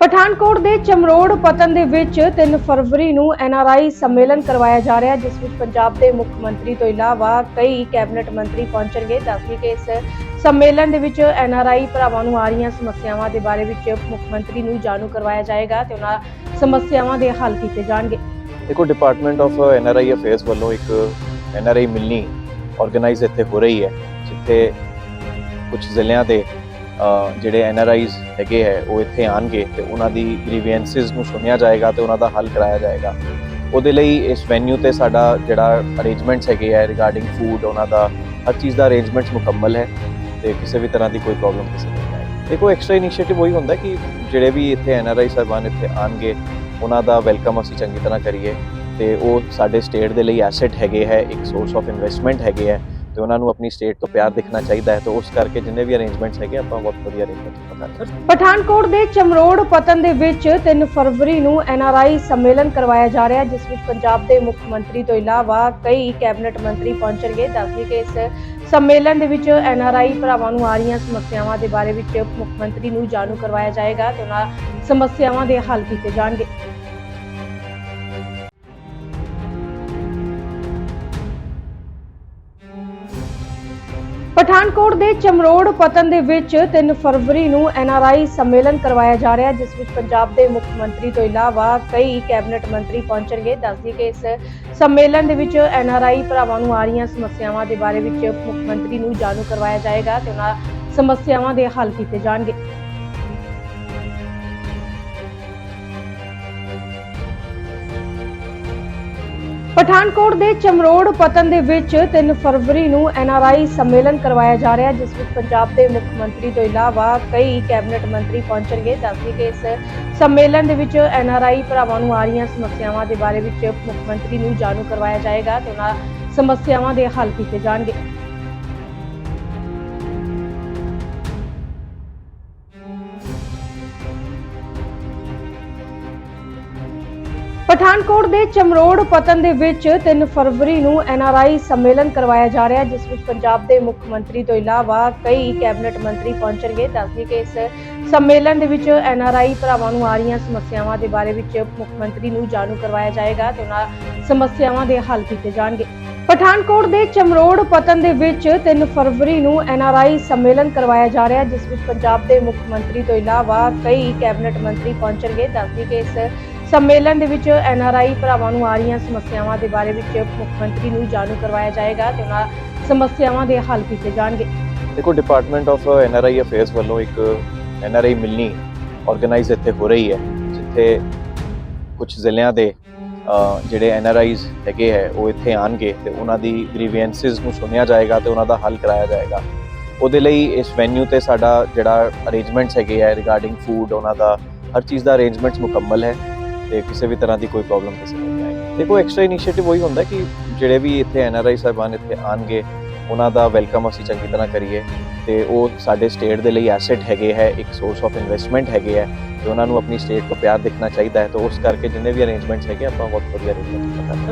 ਪਠਾਨਕੋਟ ਦੇ ਚਮਰੋੜ ਪਤਨ ਦੇ ਵਿੱਚ 3 ਫਰਵਰੀ ਨੂੰ ਐਨਆਰਆਈ ਸੰਮੇਲਨ ਕਰਵਾਇਆ ਜਾ ਰਿਹਾ, ਜਿਸ ਵਿੱਚ ਪੰਜਾਬ ਦੇ ਮੁੱਖ ਮੰਤਰੀ ਤੋਂ ਇਲਾਵਾ ਕਈ ਕੈਬਨਿਟ ਮੰਤਰੀ ਪਹੁੰਚਣਗੇ। ਦੱਸਦੀ ਕਿ ਇਸ ਸੰਮੇਲਨ ਦੇ ਵਿੱਚ ਐਨਆਰਆਈ ਭਰਾਵਾਂ ਨੂੰ ਆ ਰਹੀਆਂ ਸਮੱਸਿਆਵਾਂ ਦੇ ਬਾਰੇ ਵਿੱਚ ਮੁੱਖ ਮੰਤਰੀ ਨੂੰ ਜਾਣੂ ਕਰਵਾਇਆ ਜਾਏਗਾ ਤੇ ਉਹਨਾਂ ਸਮੱਸਿਆਵਾਂ ਦੇ ਹੱਲ ਕੀਤੇ ਜਾਣਗੇ। ਦੇਖੋ ਡਿਪਾਰਟਮੈਂਟ ਆਫ ਐਨਆਰਆਈ ਅਫੇਅਰਸ ਵੱਲੋਂ ਇੱਕ ਐਨਆਰਆਈ ਮਿਲਣੀ ਆਰਗੇਨਾਈਜ਼ ਇੱਥੇ ਹੋ ਰਹੀ ਹੈ, ਜਿੱਥੇ ਕੁਝ ਜ਼ਿਲ੍ਹਿਆਂ ਦੇ ਜਿਹੜੇ ਅ, ਆਰ ਆਈਜ਼ ਹੈਗੇ ਹੈ ਉਹ ਇੱਥੇ ਆਣਗੇ ਤੇ ਉਹਨਾਂ ਦੀ ਗ੍ਰੀਵੈਂਸਿਸ ਨੂੰ ਸੁਣਿਆ ਜਾਏਗਾ ਤੇ ਉਹਨਾਂ ਦਾ ਹੱਲ ਕਰਾਇਆ ਜਾਏਗਾ। ਉਹਦੇ ਲਈ ਇਸ ਵੈਨਿਊ ਤੇ ਸਾਡਾ ਜਿਹੜਾ ਅਰੇਂਜਮੈਂਟਸ ਹੈਗੇ ਹੈ ਰਿਗਾਰਡਿੰਗ ਫੂਡ ਉਹਨਾਂ ਦਾ ਹਰ ਚੀਜ਼ ਦਾ ਅਰੇਂਜਮੈਂਟਸ ਮੁਕੰਮਲ ਹੈ ਤੇ ਕਿਸੇ ਵੀ ਤਰ੍ਹਾਂ ਦੀ ਕੋਈ ਪ੍ਰੋਬਲਮ ਕਿਸੇ ਨੂੰ ਨਹੀਂ ਆਏਗੀ। ਦੇਖੋ ਐਕਸਟਰਾ ਇਨੀਸ਼ੀਏਟਿਵ ਉਹੀ ਹੁੰਦਾ ਕਿ ਜਿਹੜੇ ਵੀ ਇੱਥੇ ਐੱਨ ਆਰ ਆਈ ਸਾਹਿਬਾਨ ਇੱਥੇ ਆਣਗੇ ਉਹਨਾਂ ਦਾ ਵੈਲਕਮ ਅਸੀਂ ਚੰਗੀ ਤਰ੍ਹਾਂ ਕਰੀਏ ਤੇ ਉਹ ਸਾਡੇ ਸਟੇਟ ਦੇ ਲਈ ਐਸੈਟ ਹੈਗੇ ਹੈ ਇੱਕ ਸੋਰਸ ਆਫ ਇਨਵੈਸਟਮੈਂਟ ਹੈਗੇ ਹੈ। ਤੇ ਉਹਨਾਂ ਨੂੰ ਆਪਣੀ ਸਟੇਟ ਤੋਂ ਪਿਆਰ ਦਿਖਣਾ ਚਾਹੀਦਾ ਹੈ, ਤੇ ਉਸ ਕਰਕੇ ਜਿੰਨੇ ਵੀ ਅਰੇਂਜਮੈਂਟਸ ਹੈਗੇ, ਆਪਾਂ ਬਹੁਤ ਵਧੀਆ ਅਰੇਂਜਮੈਂਟ ਕਰ ਰਹੇ ਪਠਾਨਕੋਟ ਦੇ ਚਮਰੋੜ ਪਤਨ ਦੇ ਵਿੱਚ 3 ਫਰਵਰੀ ਨੂੰ ਐਨਆਰਆਈ ਸੰਮੇਲਨ ਕਰਵਾਇਆ ਜਾ ਰਿਹਾ, ਜਿਸ ਵਿੱਚ ਪੰਜਾਬ ਦੇ ਮੁੱਖ ਮੰਤਰੀ ਤੋਂ ਇਲਾਵਾ ਕਈ ਕੈਬਨਿਟ ਮੰਤਰੀ ਪਹੁੰਚਣਗੇ। ਦੱਸਦੀ ਕਿ ਇਸ ਸੰਮੇਲਨ ਦੇ ਵਿੱਚ ਐਨਆਰਆਈ ਭਰਾਵਾਂ ਨੂੰ ਆ ਰਹੀਆਂ ਸਮੱਸਿਆਵਾਂ ਦੇ ਬਾਰੇ ਵਿੱਚ ਮੁੱਖ ਮੰਤਰੀ ਨੂੰ ਜਾਣੂ ਕਰਵਾਇਆ ਜਾਏਗਾ ਤੇ ਉਹਨਾਂ ਸਮੱਸਿਆਵਾਂ ਦੇ ਹੱਲ ਕੀਤੇ ਜਾਣਗੇ। ਪਠਾਨਕੋਟ ਦੇ ਚਮਰੋੜ ਪਤਨ ਦੇ ਵਿੱਚ 3 ਫਰਵਰੀ ਨੂੰ ਐਨਆਰਆਈ ਸੰਮੇਲਨ ਕਰਵਾਇਆ ਜਾ ਰਿਹਾ ਜਿਸ ਵਿੱਚ ਪੰਜਾਬ ਦੇ ਮੁੱਖ ਮੰਤਰੀ ਤੋਂ ਇਲਾਵਾ ਕਈ ਕੈਬਨਿਟ ਮੰਤਰੀ ਪਹੁੰਚਣਗੇ। ਦੱਸਦੀ ਕਿ ਇਸ ਸੰਮੇਲਨ ਦੇ ਵਿੱਚ ਐਨਆਰਆਈ ਭਰਾਵਾਂ ਨੂੰ ਆ ਰਹੀਆਂ ਸਮੱਸਿਆਵਾਂ ਦੇ ਬਾਰੇ ਵਿੱਚ ਮੁੱਖ ਮੰਤਰੀ ਨੂੰ ਜਾਣੂ ਕਰਵਾਇਆ ਜਾਏਗਾ ਤੇ ਉਹਨਾਂ ਸਮੱਸਿਆਵਾਂ ਦੇ ਹੱਲ ਕੀਤੇ ਜਾਣਗੇ। ਪਠਾਨਕੋਟ ਦੇ ਚਮਰੋੜ ਪਤਨ ਦੇ ਵਿੱਚ 3 ਫਰਵਰੀ ਨੂੰ ਐਨਆਰਆਈ ਸੰਮੇਲਨ ਕਰਵਾਇਆ ਜਾ ਰਿਹਾ, ਜਿਸ ਵਿੱਚ ਪੰਜਾਬ ਦੇ ਮੁੱਖ ਮੰਤਰੀ ਤੋਂ ਇਲਾਵਾ ਕਈ ਕੈਬਨਿਟ ਮੰਤਰੀ ਪਹੁੰਚਣਗੇ। ਦੱਸਦੀ ਕਿ ਇਸ ਸੰਮੇਲਨ ਦੇ ਵਿੱਚ ਐਨਆਰਆਈ ਭਰਾਵਾਂ ਨੂੰ ਆ ਰਹੀਆਂ ਸਮੱਸਿਆਵਾਂ ਦੇ ਬਾਰੇ ਵਿੱਚ ਮੁੱਖ ਮੰਤਰੀ ਨੂੰ ਜਾਣੂ ਕਰਵਾਇਆ ਜਾਏਗਾ ਤੇ ਉਹਨਾਂ ਸਮੱਸਿਆਵਾਂ ਦੇ ਹੱਲ ਕੀਤੇ ਜਾਣਗੇ। ਪਠਾਨਕੋਟ ਦੇ ਚਮਰੋੜ ਪਤਨ ਦੇ ਵਿੱਚ 3 ਫਰਵਰੀ ਨੂੰ ਐਨਆਰਆਈ ਸੰਮੇਲਨ ਕਰਵਾਇਆ ਜਾ ਰਿਹਾ, ਜਿਸ ਵਿੱਚ ਪੰਜਾਬ ਦੇ ਮੁੱਖ ਮੰਤਰੀ ਤੋਂ ਇਲਾਵਾ ਕਈ ਕੈਬਨਿਟ ਮੰਤਰੀ ਪਹੁੰਚਣਗੇ। ਦੱਸਦੀ ਕਿ ਇਸ ਸੰਮੇਲਨ ਦੇ ਵਿੱਚ ਐਨਆਰਆਈ ਭਰਾਵਾਂ ਨੂੰ ਆ ਰਹੀਆਂ ਸਮੱਸਿਆਵਾਂ ਦੇ ਬਾਰੇ ਵਿੱਚ ਮੁੱਖ ਮੰਤਰੀ ਨੂੰ ਜਾਣੂ ਕਰਵਾਇਆ ਜਾਏਗਾ ਤੇ ਉਹਨਾਂ ਸਮੱਸਿਆਵਾਂ ਦੇ ਹੱਲ ਕੀਤੇ ਜਾਣਗੇ। ਪਠਾਨਕੋਟ ਦੇ ਚਮਰੋੜ ਪਤਨ ਦੇ ਵਿੱਚ 3 ਫਰਵਰੀ ਨੂੰ ਐਨਆਰਆਈ ਸੰਮੇਲਨ ਕਰਵਾਇਆ ਜਾ ਰਿਹਾ, ਜਿਸ ਵਿੱਚ ਪੰਜਾਬ ਦੇ ਮੁੱਖ ਮੰਤਰੀ ਤੋਂ ਇਲਾਵਾ ਕਈ ਕੈਬਨਿਟ ਮੰਤਰੀ ਪਹੁੰਚਣਗੇ। ਦੱਸਦੀ ਕਿ ਇਸ ਸੰਮੇਲਨ ਦੇ ਵਿੱਚ ਐਨ ਆਰ ਆਈ ਭਰਾਵਾਂ ਨੂੰ ਆ ਰਹੀਆਂ ਸਮੱਸਿਆਵਾਂ ਦੇ ਬਾਰੇ ਵਿੱਚ ਮੁੱਖ ਮੰਤਰੀ ਨੂੰ ਜਾਣੂ ਕਰਵਾਇਆ ਜਾਏਗਾ ਤੇ ਉਹਨਾਂ ਸਮੱਸਿਆਵਾਂ ਦੇ ਹੱਲ ਕੀਤੇ ਜਾਣਗੇ। ਦੇਖੋ ਡਿਪਾਰਟਮੈਂਟ ਆਫ ਆਈ ਅਫੇਅਰਸ ਵੱਲੋਂ ਇੱਕ ਐੱਨ ਆਰ ਆਈ ਮਿਲਣੀ ਆਰਗੇਨਾਈਜ਼ ਇੱਥੇ ਹੋ ਰਹੀ ਹੈ ਜਿੱਥੇ ਕੁਝ ਜ਼ਿਲ੍ਹਿਆਂ ਦੇ ਜਿਹੜੇ ਅ, ਆਰ ਆਈਜ਼ ਹੈਗੇ ਹੈ ਉਹ ਇੱਥੇ ਆਣਗੇ ਤੇ ਉਹਨਾਂ ਦੀ ਗ੍ਰੀਵੈਂਸਿਸ ਨੂੰ ਸੁਣਿਆ ਜਾਏਗਾ ਤੇ ਉਹਨਾਂ ਦਾ ਹੱਲ ਕਰਾਇਆ ਜਾਏਗਾ। ਉਹਦੇ ਲਈ ਇਸ ਵੈਨਿਊ ਤੇ ਸਾਡਾ ਜਿਹੜਾ ਅਰੇਂਜਮੈਂਟਸ ਹੈਗੇ ਹੈ ਰਿਗਾਰਡਿੰਗ ਫੂਡ ਉਹਨਾਂ ਦਾ ਹਰ ਚੀਜ਼ ਦਾ ਅਰੇਂਜਮੈਂਟਸ ਮੁਕੰਮਲ ਹੈ। ਤੇ ਕਿਸੇ ਵੀ ਤਰ੍ਹਾਂ ਦੀ ਕੋਈ ਪ੍ਰੋਬਲਮ ਕਿਸੇ ਨੂੰ ਨਹੀਂ ਆਏਗੀ। ਦੇਖੋ ਐਕਸਟਰਾ ਇਨੀਸ਼ੀਏਟਿਵ ਉਹੀ ਹੁੰਦਾ ਕਿ ਜਿਹੜੇ ਵੀ ਇੱਥੇ ਐਨਆਰਆਈ ਸਾਹਿਬਾਨ ਇੱਥੇ ਆਣਗੇ, ਉਹਨਾਂ ਦਾ ਵੈਲਕਮ ਅਸੀਂ ਚੰਗੀ ਤਰ੍ਹਾਂ ਕਰੀਏ ਤੇ ਉਹ ਸਾਡੇ ਸਟੇਟ ਦੇ ਲਈ ਐਸੈਟ ਹੈਗੇ ਹੈ, ਇੱਕ ਸੋਰਸ ਆਫ ਇਨਵੈਸਟਮੈਂਟ ਹੈਗੇ ਹੈ ਤੇ ਉਹਨਾਂ ਨੂੰ ਆਪਣੀ ਸਟੇਟ ਤੋਂ ਪਿਆਰ ਦਿਖਣਾ ਚਾਹੀਦਾ ਹੈ। ਤਾਂ ਉਸ ਕਰਕੇ ਜਿੰਨੇ ਵੀ ਅਰੇਂਜਮੈਂਟਸ ਹੈਗੇ, ਆਪਾਂ ਬਹੁਤ ਵਧੀਆ ਅਰੇਂਜਮੈਂਟ ਕਰ ਹਾਂ।